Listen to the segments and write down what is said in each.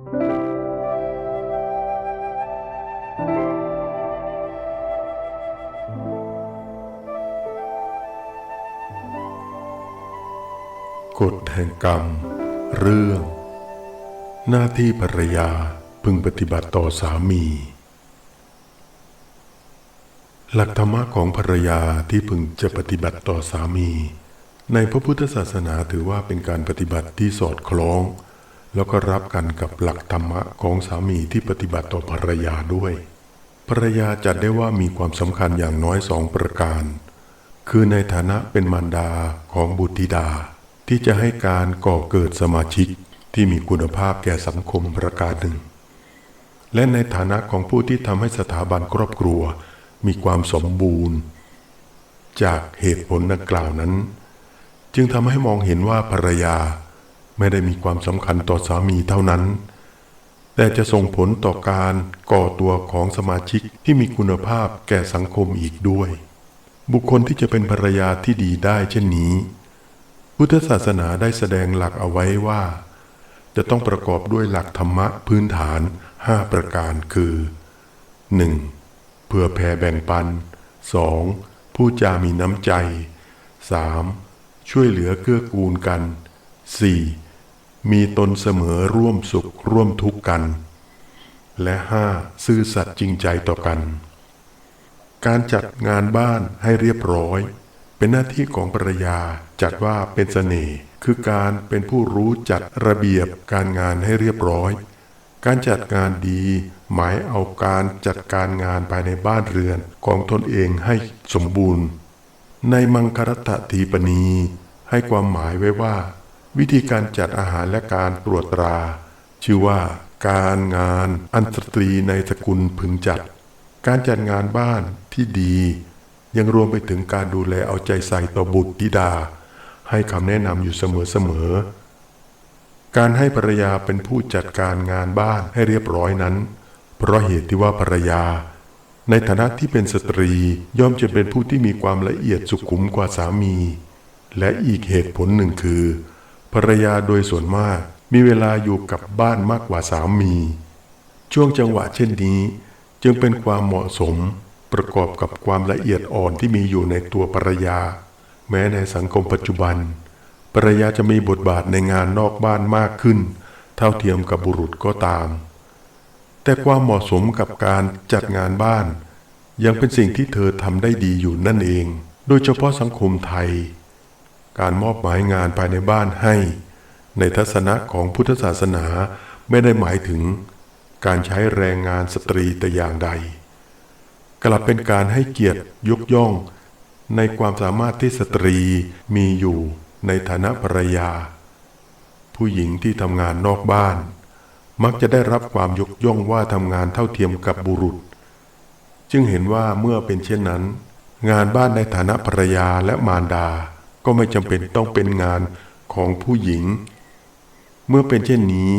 กฎแห่งกรรม เรื่อง หน้าที่ภรรยาพึงปฏิบัติต่อสามี หลักธรรมะของภรรยาที่พึงจะปฏิบัติต่อสามี ในพระพุทธศาสนาถือว่าเป็นการปฏิบัติที่สอดคล้อง แล้วก็รับกันกับหลักธรรมะของสามีที่ปฏิบัติต่อภรรยาด้วย ภรรยาจัดได้ว่ามีความสำคัญอย่างน้อยสองประการ คือในฐานะเป็นมารดาของบุตรธิดา ที่จะให้การก่อเกิดสมาชิกที่มีคุณภาพแก่สังคมประการหนึ่ง และในฐานะของผู้ที่ทำให้สถาบันครอบครัวมีความสมบูรณ์ จากเหตุผลดังกล่าวนั้น จึงทำให้มองเห็นว่าภรรยา ไม่ได้มีความสำคัญต่อสามีเท่านั้น แต่จะส่งผลต่อการก่อตัวของสมาชิกที่มีคุณภาพแก่สังคมอีกด้วย บุคคลที่จะเป็นภรรยาที่ดีได้เช่นนี้ พุทธศาสนาได้แสดงหลักเอาไว้ว่า จะต้องประกอบด้วยหลักธรรมะพื้นฐาน 5 ประการคือ 1. เพื่อแผ่แบ่งปัน 2. ผู้จามีน้ำใจ 3. ช่วยเหลือเกื้อกูลกัน 4. มีตนเสมอร่วมสุขร่วมทุกข์กัน และ 5. ซื่อสัตย์จริงใจต่อกัน การจัดงานบ้านให้เรียบร้อย เป็นหน้าที่ของภรรยาจัดว่าเป็นเสน่ห์คือการเป็นผู้รู้จัดระเบียบการงานให้เรียบร้อย การจัดงานดีหมายเอาการจัดการงานภายในบ้านเรือนของตนเองให้สมบูรณ์ ในมังครัตถีปณีให้ความหมายไว้ว่า วิธีการจัดอาหารและการตรวจตรา ชื่อว่าการงานอันสตรีในสกุลพึงจัด การจัดงานบ้านที่ดี ยังรวมไปถึงการดูแลเอาใจใส่ต่อบุตรธิดา ให้คำแนะนำอยู่เสมอๆการให้ภรรยาเป็นผู้จัดการงานบ้านให้เรียบร้อยนั้น เพราะเหตุที่ว่าภรรยา ในฐานะที่เป็นสตรีย่อมจะเป็นผู้ที่มีความละเอียดสุขุมกว่าสามี และอีกเหตุผลหนึ่งคือ ภรรยาโดยส่วนมากมีเวลาอยู่กับบ้านมากกว่าสามี ช่วงจังหวะเช่นนี้ จึงเป็นความเหมาะสมประกอบกับความละเอียดอ่อนที่มีอยู่ในตัวภรรยา แม้ในสังคมปัจจุบันภรรยาจะมีบทบาทในงานนอกบ้านมากขึ้น เท่าเทียมกับบุรุษก็ตาม แต่ความเหมาะสมกับการจัดงานบ้าน ยังเป็นสิ่งที่เธอทำได้ดีอยู่นั่นเอง โดยเฉพาะสังคมไทย การมอบหมายงานภายในบ้านให้ ในทัศนะของพุทธศาสนาไม่ได้หมายถึง การใช้แรงงานสตรีแต่อย่างใด กลับเป็นการให้เกียรติยกย่อง ในความสามารถที่สตรีมีอยู่ในฐานะภรรยา ผู้หญิงที่ทำงานนอกบ้าน มักจะได้รับความยกย่องว่าทำงานเท่าเทียมกับบุรุษ จึงเห็นว่าเมื่อเป็นเช่นนั้น งานบ้านในฐานะภรรยาและมารดา ก็ไม่จำเป็นต้องเป็นงานของผู้หญิง เมื่อเป็นเช่นนี้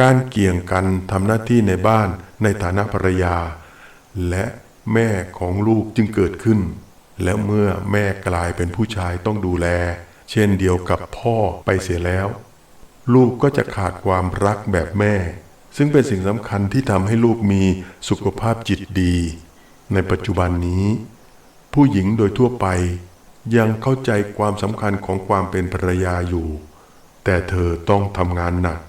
การเกี่ยงกันทำหน้าที่ในบ้านในฐานะภรรยา และแม่ของลูกจึงเกิดขึ้น และเมื่อแม่กลายเป็นผู้ชายต้องดูแล เช่นเดียวกับพ่อไปเสียแล้ว ลูกก็จะขาดความรักแบบแม่ ซึ่งเป็นสิ่งสำคัญที่ทำให้ลูกมีสุขภาพจิตดี ในปัจจุบันนี้ ผู้หญิงโดยทั่วไป ยังเข้าใจความสำคัญของความเป็นภรรยาอยู่ แต่เธอต้องทำงานหนัก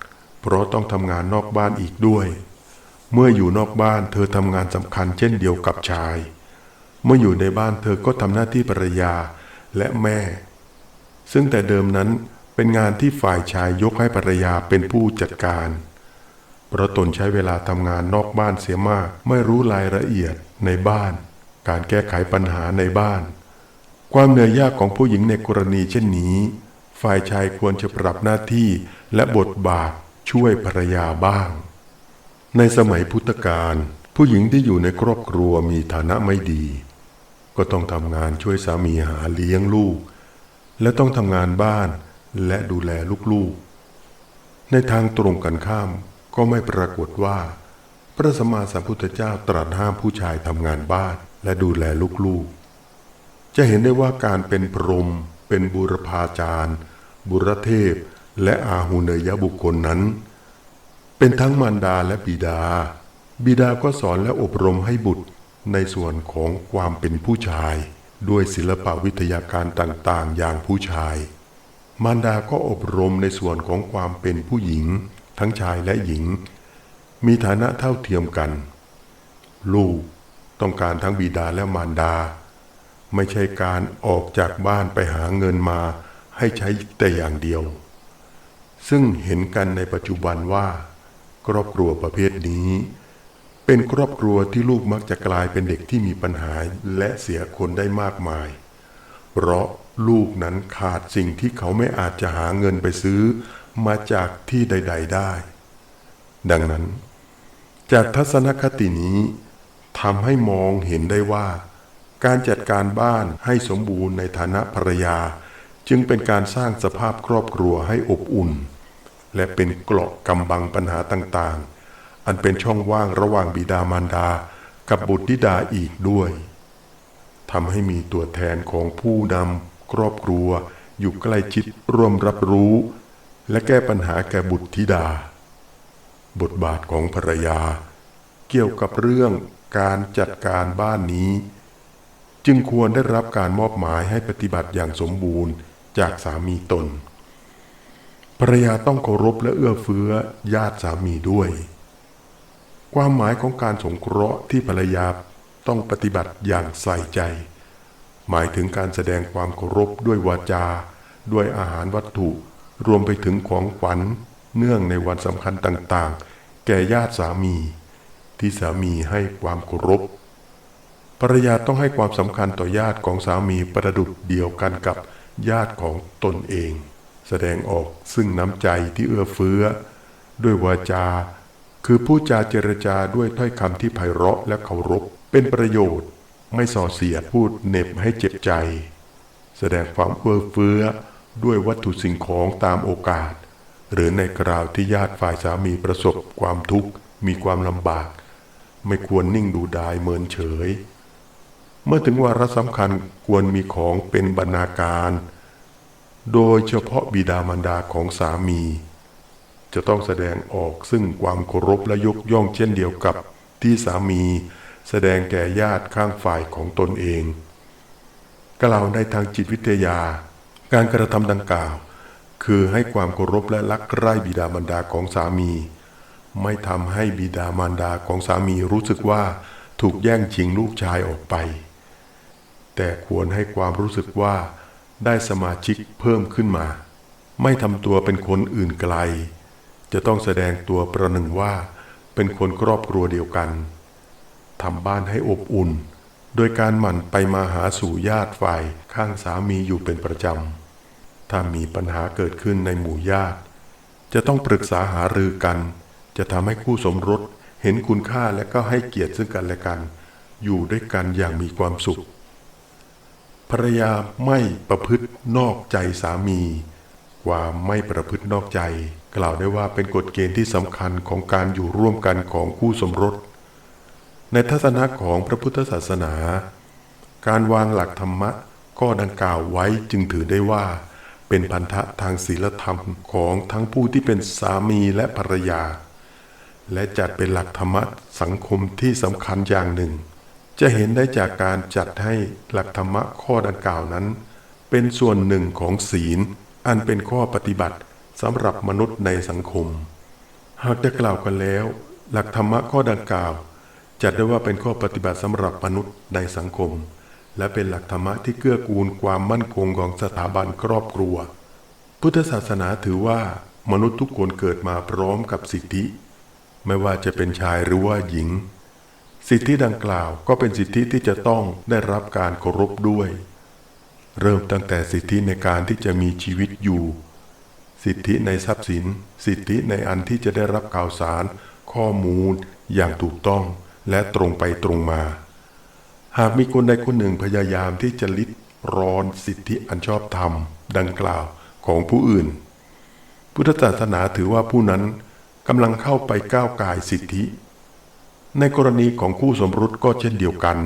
เพราะต้องทำงานนอกบ้านอีกด้วย เมื่ออยู่นอกบ้านเธอทำงานสำคัญเช่นเดียวกับชาย เมื่ออยู่ในบ้านเธอก็ทำหน้าที่ภรรยาและแม่ ซึ่งแต่เดิมนั้นเป็นงานที่ฝ่ายชายยกให้ภรรยาเป็นผู้จัดการเพราะตนใช้เวลาทำงานนอกบ้านเสียมาก ไม่รู้รายละเอียดในบ้าน การแก้ไขปัญหาในบ้าน ความเหนื่อยยากของผู้หญิงในกรณีเช่นนี้ ฝ่ายชายควรจะปรับหน้าที่และบทบาทช่วยภรรยาบ้าง ในสมัยพุทธกาลผู้หญิงที่อยู่ในครอบครัวมีฐานะไม่ดี ก็ต้องทำงานช่วยสามีหาเลี้ยงลูก และต้องทำงานบ้านและดูแลลูกๆ ในทางตรงกันข้ามก็ไม่ปรากฏว่า พระสมมาสัมพุทธเจ้าตรัสห้ามผู้ชายทำงานบ้านและดูแลลูกๆ จะเห็นได้ว่าการเป็นพรหมเป็นบุรพาจารย์ บุรเทพ และอาหุเนยบุคคลนั้นเป็นเป็นทั้งมารดาและบิดา บิดาก็สอนและอบรมให้บุตรในส่วนของความเป็นผู้ชาย ด้วยศิลปวิทยาการต่างๆ อย่างผู้ชาย มารดาก็อบรมในส่วนของความเป็นผู้หญิง ทั้งชายและหญิง มีฐานะเท่าเทียมกัน ลูกต้องการทั้งบิดาและมารดา ไม่ใช่การออกจากบ้านไปหาเงินมาให้ใช้แต่อย่างเดียว ซึ่งเห็นกันในปัจจุบันว่า ครอบครัวประเภทนี้ เป็นครอบครัวที่ลูกมักจะกลายเป็นเด็กที่มีปัญหาและเสียคนได้มากมาย เพราะลูกนั้นขาดสิ่งที่เขาไม่อาจจะหาเงินไปซื้อมาจากที่ใด ๆได้ ดังนั้น จากทัศนคตินี้ทำให้มองเห็นได้ว่า การจัดการบ้านให้สมบูรณ์ในฐานะภรรยา จึงเป็นการสร้างสภาพครอบครัวให้อบอุ่น และเป็นเกราะกำบังปัญหาต่างๆ อันเป็นช่องว่างระหว่างบิดามารดา กับบุตรธิดาอีกด้วยทำให้มีตัวแทนของผู้นำครอบครัว อยู่ใกล้ชิดร่วมรับรู้ และแก้ปัญหาแก่บุตรธิดา บทบาทของภรรยา เกี่ยวกับเรื่องการจัดการบ้านนี้ จึงควรได้รับการมอบหมายให้ปฏิบัติอย่างสมบูรณ์จากสามีตนภรรยาต้องเคารพและเอื้อเฟื้อญาติสามีด้วย ความหมายของการสงเคราะห์ที่ภรรยาต้องปฏิบัติอย่างใส่ใจ หมายถึงการแสดงความเคารพด้วยวาจา ด้วยอาหารวัตถุ รวมไปถึงของขวัญเนื่องในวันสำคัญต่างๆ แก่ญาติสามี ที่สามีให้ความเคารพ ภรรยาต้องให้ความสำคัญต่อญาติของสามีประดุดเดียวกันกับญาติของตนเอง แสดงออกซึ่งน้ำใจที่เอื้อเฟื้อ ด้วยวาจา คือผู้จาเจรจาด้วยถ้อยคำที่ไพเราะและเคารพ เป็นประโยชน์ไม่ส่อเสียดพูดเน็บให้เจ็บใจ แสดงความเอื้อเฟื้อด้วยวัตถุสิ่งของตามโอกาส หรือในคราวที่ญาติฝ่ายสามีประสบความทุกข์มีความลำบาก ไม่ควรนิ่งดูดายเมินเฉย เมื่อถึงวาระสำคัญควรมีของเป็นบรรณาการ โดยเฉพาะบิดามารดาของสามี จะต้องแสดงออกซึ่งความเคารพและยกย่องเช่นเดียวกับที่สามี แสดงแก่ญาติข้างฝ่ายของตนเองกล่าวในทางจิตวิทยา การกระทำดังกล่าว คือให้ความเคารพและรักใคร่บิดามารดาของสามี ไม่ทำให้บิดามารดาของสามีรู้สึกว่าถูกแย่งชิงลูกชายออกไป แต่ควรให้ความรู้สึกว่าได้สมาชิกเพิ่มขึ้นมา ไม่ทำตัวเป็นคนอื่นไกล จะต้องแสดงตัวประหนึ่งว่า เป็นคนครอบครัวเดียวกันทำบ้านให้อบอุ่น โดยการหมั่นไปมาหาสู่ญาติฝ่ายข้างสามีอยู่เป็นประจำ ถ้ามีปัญหาเกิดขึ้นในหมู่ญาติ จะต้องปรึกษาหารือกัน จะทำให้คู่สมรสเห็นคุณค่าและก็ให้เกียรติซึ่งกันและกัน อยู่ด้วยกันอย่างมีความสุข ภรรยาไม่ประพฤตินอกใจสามี ความไม่ประพฤตินอกใจ กล่าวได้ว่าเป็นกฎเกณฑ์ที่สำคัญของการอยู่ร่วมกันของคู่สมรส ในทัศนะของพระพุทธศาสนา การวางหลักธรรมะข้อดังกล่าวไว้จึงถือได้ว่า เป็นพันธะทางศีลธรรมของทั้งผู้ที่เป็นสามีและภรรยา และจัดเป็นหลักธรรมะสังคมที่สำคัญอย่างหนึ่ง จะเห็นได้จากการจัดให้หลักธรรมะข้อดังกล่าวนั้น เป็นส่วนหนึ่งของศีล อันเป็นข้อปฏิบัติสำหรับมนุษย์ในสังคม หากจะกล่าวกันแล้ว หลักธรรมะข้อดังกล่าว จัดได้ว่าเป็นข้อปฏิบัติสำหรับมนุษย์ในสังคม และเป็นหลักธรรมะที่เกื้อกูลความมั่นคงของสถาบันครอบครัว พุทธศาสนาถือว่ามนุษย์ทุกคนเกิดมาพร้อมกับสิทธิ ไม่ว่าจะเป็นชายหรือว่าหญิง สิทธิดังกล่าวก็เป็นสิทธิที่จะต้องได้รับการเคารพด้วย เริ่มตั้งแต่สิทธิในการที่จะมีชีวิตอยู่ สิทธิในทรัพย์สิน สิทธิในอันที่จะได้รับข่าวสาร ข้อมูล อย่างถูกต้องและตรงไปตรงมา หากมีคนใดคนหนึ่งพยายามที่จะลิดรอนสิทธิอันชอบธรรม ดังกล่าวของผู้อื่น พุทธศาสนาถือว่าผู้นั้นกำลังเข้าไปก้าวกายสิทธิ ในกรณีของคู่สมรสก็เช่นเดียวกัน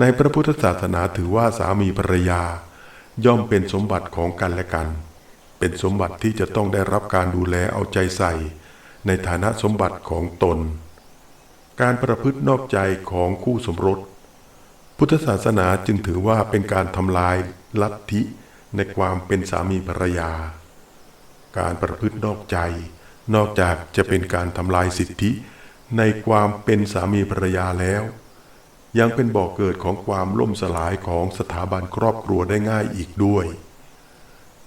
ในพระพุทธศาสนาถือว่าสามีภรรยา ย่อมเป็นสมบัติของกันและกัน เป็นสมบัติที่จะต้องได้รับการดูแลเอาใจใส่ ในฐานะสมบัติของตน การประพฤตินอกใจของคู่สมรส พุทธศาสนาจึงถือว่าเป็นการทำลายลัทธิในความเป็นสามีภรรยา การประพฤตินอกใจ นอกจากจะเป็นการทำลายสิทธิ ในความเป็นสามีภรรยาแล้ว ยังเป็นบ่อกเกิดของความล่มสลายของสถาบันครอบครัวได้ง่ายอีกด้วย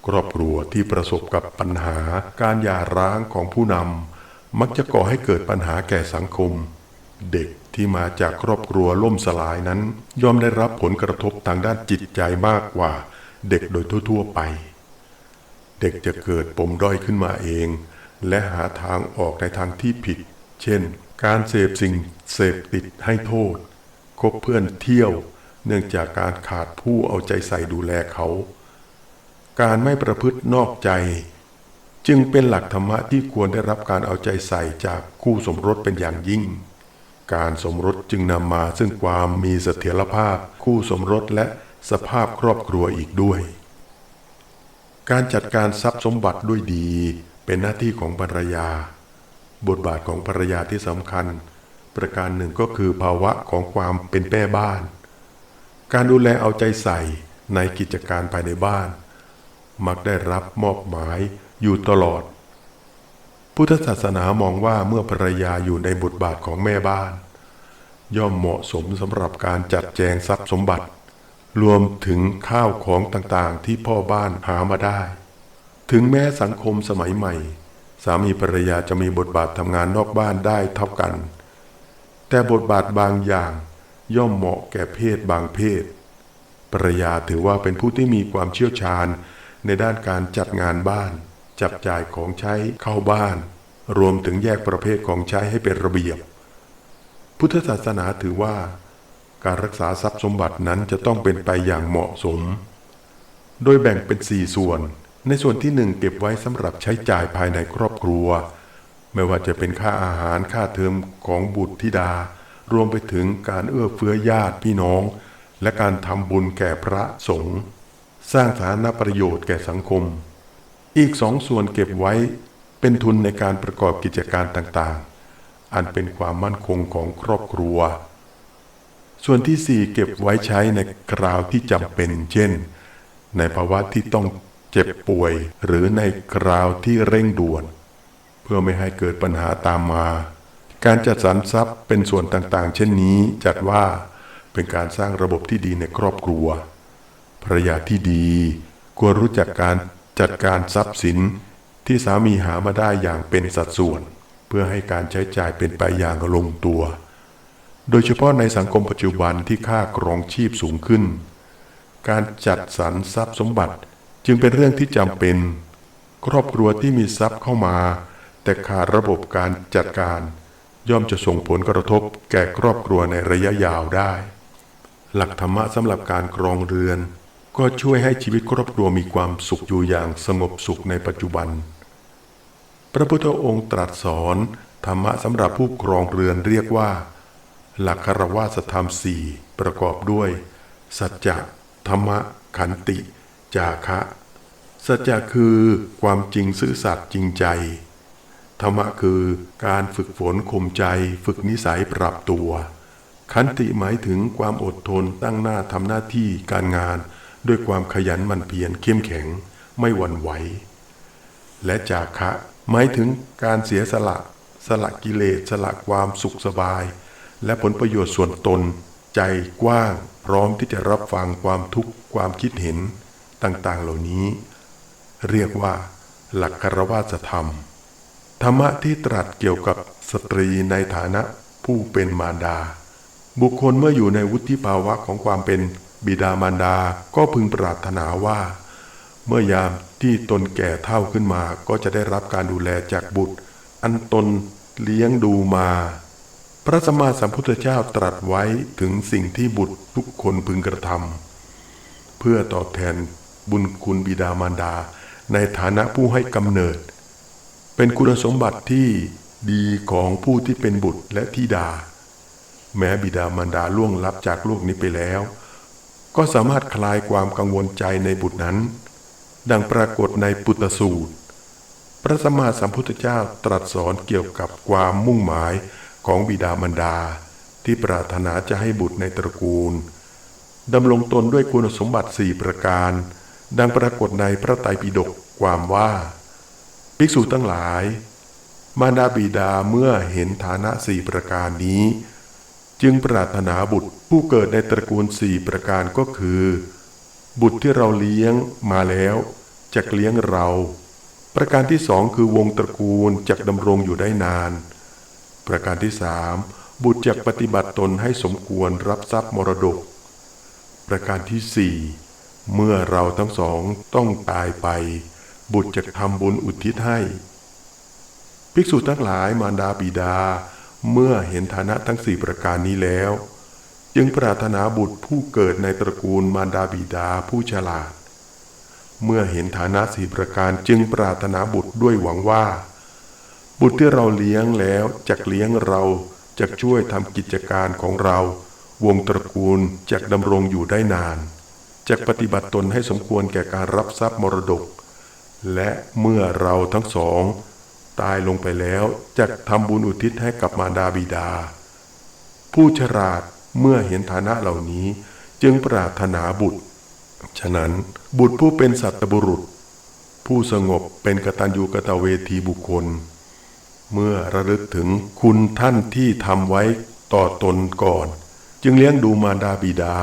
ครอบครัวที่ประสบกับปัญหาการหย่าร้างของผู้นำมักจะก่อให้เกิดปัญหาแก่สังคม เด็กที่มาจากครอบครัวล่มสลายนั้น ย่อมได้รับผลกระทบทางด้านจิตใจมากกว่า เด็กโดยทั่ว ๆ ไป เด็กจะเกิดปมด้อยขึ้นมาเอง และหาทางออกในทางที่ผิด เช่น การเสพสิ่งเสพติดให้โทษ คบเพื่อนเที่ยว เนื่องจากการขาดผู้เอาใจใส่ดูแลเขา การไม่ประพฤตินอกใจ จึงเป็นหลักธรรมะที่ควรได้รับการเอาใจใส่จากคู่สมรสเป็นอย่างยิ่ง การสมรสจึงนำมาซึ่งความมีเสถียรภาพ คู่สมรสและสภาพครอบครัวอีกด้วย การจัดการทรัพย์สมบัติด้วยดีเป็นหน้าที่ของภรรยา บทบาทของภรรยาที่สำคัญ ประการหนึ่งก็คือภาวะของความเป็นแม่บ้าน การดูแลเอาใจใส่ในกิจการภายในบ้าน มักได้รับมอบหมายอยู่ตลอด พุทธศาสนามองว่าเมื่อภรรยาอยู่ในบทบาทของแม่บ้าน ย่อมเหมาะสมสำหรับการจัดแจงทรัพย์สมบัติ รวมถึงข้าวของต่างๆที่พ่อบ้านหามาได้ ถึงแม้สังคมสมัยใหม่ สามีภรรยาจะมีบทบาททำงานนอกบ้านได้เท่ากัน แต่บทบาทบางอย่างย่อมเหมาะแก่เพศบางเพศ ภรรยาถือว่าเป็นผู้ที่มีความเชี่ยวชาญในด้านการจัดงานบ้าน จับจ่ายของใช้เข้าบ้าน รวมถึงแยกประเภทของใช้ให้เป็นระเบียบ พุทธศาสนาถือว่า การรักษาทรัพย์สมบัตินั้นจะต้องเป็นไปอย่างเหมาะสม โดยแบ่งเป็นสี่ส่วน ในส่วนที่หนึ่งเก็บไว้สำหรับใช้จ่ายภายในครอบครัว ไม่ว่าจะเป็นค่าอาหารค่าเทอมของบุตรธิดา รวมไปถึงการเอื้อเฟื้อญาติพี่น้อง และการทำบุญแก่พระสงฆ์สร้างฐานะประโยชน์แก่สังคม อีกสองส่วนเก็บไว้เป็นทุนในการประกอบกิจการต่างๆ อันเป็นความมั่นคงของครอบครัว ส่วนที่สี่เก็บไว้ใช้ในคราวที่จำเป็น เช่น ในภาวะที่ต้อง เจ็บป่วย หรือในคราวที่เร่งด่วน เพื่อไม่ให้เกิดปัญหาตามมา การจัดสรรทรัพย์เป็นส่วนต่างๆ เช่นนี้จัดว่าเป็นการสร้างระบบที่ดีในครอบครัวภรรยาที่ดีควรรู้จักการจัดการทรัพย์สินที่สามีหามาได้อย่างเป็นสัดส่วน เพื่อให้การใช้จ่ายเป็นไปอย่างลงตัว โดยเฉพาะในสังคมปัจจุบันที่ค่าครองชีพสูงขึ้น การจัดสรรทรัพย์สมบัติ จึงเป็นเรื่องที่จำเป็น ครอบครัวที่มีทรัพย์เข้ามา แต่ขาดระบบการจัดการ ย่อมจะส่งผลกระทบแก่ครอบครัวในระยะยาวได้ หลักธรรมะสำหรับการครองเรือน ก็ช่วยให้ชีวิตครอบครัวมีความสุขอยู่อย่างสงบสุขในปัจจุบัน พระพุทธองค์ตรัสสอนธรรมะสำหรับผู้ครองเรือนเรียกว่า หลักคารวะธรรมสี่ประกอบด้วย สัจจะธรรมะขันติ จาคะ สัจจะคือความจริงซื่อสัตย์จริงใจ ธรรมะคือการฝึกฝนข่มใจ ฝึกนิสัยปรับตัว ขันติหมายถึงความอดทนตั้งหน้าทำหน้าที่การงาน ด้วยความขยันหมั่นเพียรเข้มแข็งไม่หวั่นไหว และจาคะ หมายถึงการเสียสละ สละกิเลสสละความสุขสบาย และผลประโยชน์ส่วนตน ใจกว้าง พร้อมที่จะรับฟังความทุกข์ความคิดเห็น ต่างๆ เหล่านี้ เรียกว่า หลักคารวาสธรรม ธรรมะที่ตรัสเกี่ยวกับสตรีในฐานะผู้เป็นมารดา บุคคลเมื่ออยู่ในวุฒิภาวะของความเป็นบิดามารดาก็พึงปรารถนาว่า เมื่อยามที่ตนแก่เท่าขึ้นมาก็จะได้รับการดูแลจากบุตร อันตนเลี้ยงดูมา พระสัมมาสัมพุทธเจ้าตรัสไว้ถึงสิ่งที่บุตรทุกคนพึงกระทำเพื่อตอบแทน บุญคุณบิดามารดา ในฐานะผู้ให้กำเนิด เป็นคุณสมบัติที่ดีของผู้ที่เป็นบุตรและธิดา แม้บิดามารดาล่วงลับจากโลกนี้ไปแล้ว ก็สามารถคลายความกังวลใจในบุตรนั้น ดังปรากฏในปุตตสูตร พระสัมมาสัมพุทธเจ้าตรัสสอนเกี่ยวกับความมุ่งหมายของบิดามารดา ที่ปรารถนาจะให้บุตรในตระกูลดำรงตนด้วยคุณสมบัติสี่ประการ ดังปรากฏในพระไตรปิฎกความว่า ภิกษุทั้งหลาย มารดาบิดาเมื่อเห็นฐานะสี่ประการนี้ จึงปรารถนาบุตรผู้เกิดในตระกูลสี่ประการก็คือ บุตรที่เราเลี้ยงมาแล้วจะเลี้ยงเรา ประการที่สองคือวงตระกูลจะดำรงอยู่ได้นาน ประการที่สามบุตรจะปฏิบัติตนให้สมควรรับทรัพย์มรดก ประการที่สี่ เมื่อเราทั้งสองต้องตายไป บุตรจะทำบุญอุทิศให้ ภิกษุทั้งหลายมารดาบิดา เมื่อเห็นฐานะทั้งสี่ประการนี้แล้ว จึงปรารถนาบุตรผู้เกิดในตระกูลมารดาบิดาผู้ฉลาด เมื่อเห็นฐานะสี่ประการจึงปรารถนาบุตรด้วยหวังว่า บุตรที่เราเลี้ยงแล้วจะเลี้ยงเราจะช่วยทำกิจการของเรา วงตระกูลจะดำรงอยู่ได้นาน จะปฏิบัติตนให้สมควรแก่การรับทรัพย์มรดก และเมื่อเราทั้งสอง ตายลงไปแล้วจะทำบุญอุทิศให้กับมารดาบิดา ผู้ฉลาดเมื่อเห็นฐานะเหล่านี้จึงปรารถนาบุตร ฉะนั้นบุตรผู้เป็นสัตบุรุษ ผู้สงบเป็นกตัญญูกตเวทีบุคคล เมื่อระลึกถึงคุณท่านที่ทำไว้ต่อตนก่อน จึงเลี้ยงดูมารดาบิดา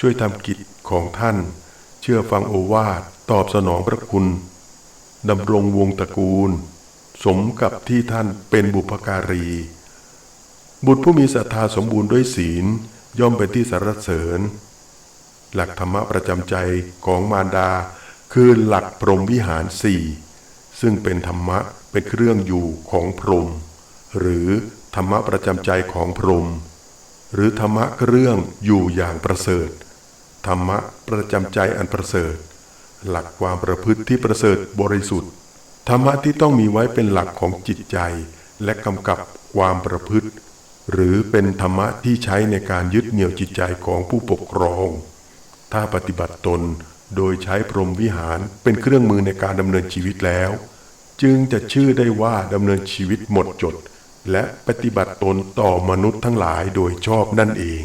ช่วยทำกิจ ของท่าน เชื่อฟังโอวาทตอบสนองพระคุณดำรงวงตระกูล สมกับที่ท่านเป็นบุพการี บุตรผู้มีศรัทธาสมบูรณ์ด้วยศีลย่อมเป็นที่สรรเสริญ หลักธรรมะประจำใจของมารดาคือหลักพรหมวิหารสี่ซึ่งเป็นธรรมะเป็นเครื่องอยู่ของพรหมหรือธรรมะประจำใจของพรหมหรือธรรมะเครื่องอยู่อย่างประเสริฐ ธรรมะประจำใจอันประเสริฐ หลักความประพฤติที่ประเสริฐบริสุทธิ์ ธรรมะที่ต้องมีไว้เป็นหลักของจิตใจ และกำกับความประพฤติ หรือเป็นธรรมะที่ใช้ในการยึดเหนี่ยวจิตใจของผู้ปกครอง ถ้าปฏิบัติตนโดยใช้พรหมวิหารเป็นเครื่องมือในการดำเนินชีวิตแล้ว จึงจะชื่อได้ว่าดำเนินชีวิตหมดจด และปฏิบัติตนต่อมนุษย์ทั้งหลายโดยชอบนั่นเอง